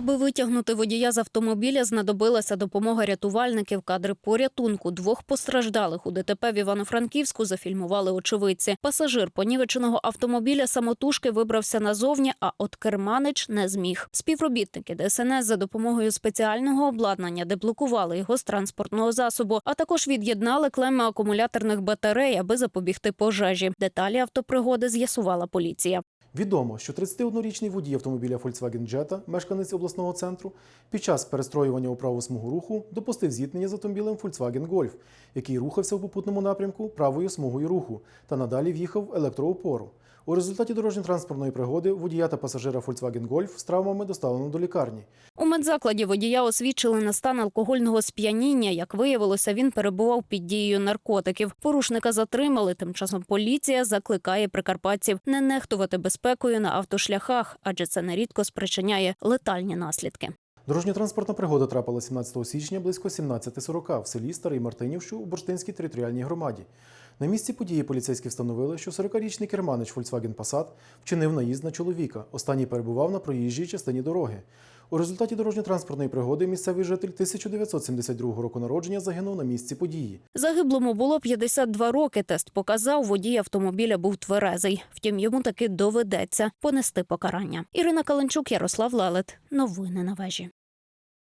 Аби витягнути водія з автомобіля, знадобилася допомога рятувальників. Кадри порятунку двох постраждалих у ДТП в Івано-Франківську зафільмували очевидці. Пасажир понівеченого автомобіля самотужки вибрався назовні, а от керманич не зміг. Співробітники ДСНС за допомогою спеціального обладнання деблокували його з транспортного засобу, а також від'єднали клеми акумуляторних батарей, аби запобігти пожежі. Деталі автопригоди з'ясувала поліція. Відомо, що 31-річний водій автомобіля Volkswagen Jetta, мешканець обласного центру, під час перестроювання у праву смугу руху допустив зіткнення з автомобілем Volkswagen Golf, який рухався в попутному напрямку правою смугою руху та надалі в'їхав в електроопору. У результаті дорожньо-транспортної пригоди водія та пасажира Volkswagen Golf з травмами доставлено до лікарні. У медзакладі водія освідчили на стан алкогольного сп'яніння. Як виявилося, він перебував під дією наркотиків. Порушника затримали. Тим часом поліція закликає прикарпатців не нехтувати безпекою на автошляхах, адже це нерідко спричиняє летальні наслідки. Дорожня транспортна пригода трапила 17 січня близько 17.40 в селі Старий Мартинів, що у Бурштинській територіальній громаді. На місці події поліцейські встановили, що 40-річний керманич Volkswagen Passat вчинив наїзд на чоловіка. Останній перебував на проїжджій частині дороги. У результаті дорожньо-транспортної пригоди місцевий житель 1972 року народження загинув на місці події. Загиблому було 52 роки. Тест показав, водій автомобіля був тверезий. Втім, йому таки доведеться понести покарання. Ірина Каленчук, Ярослав Лелет. Новини на вежі.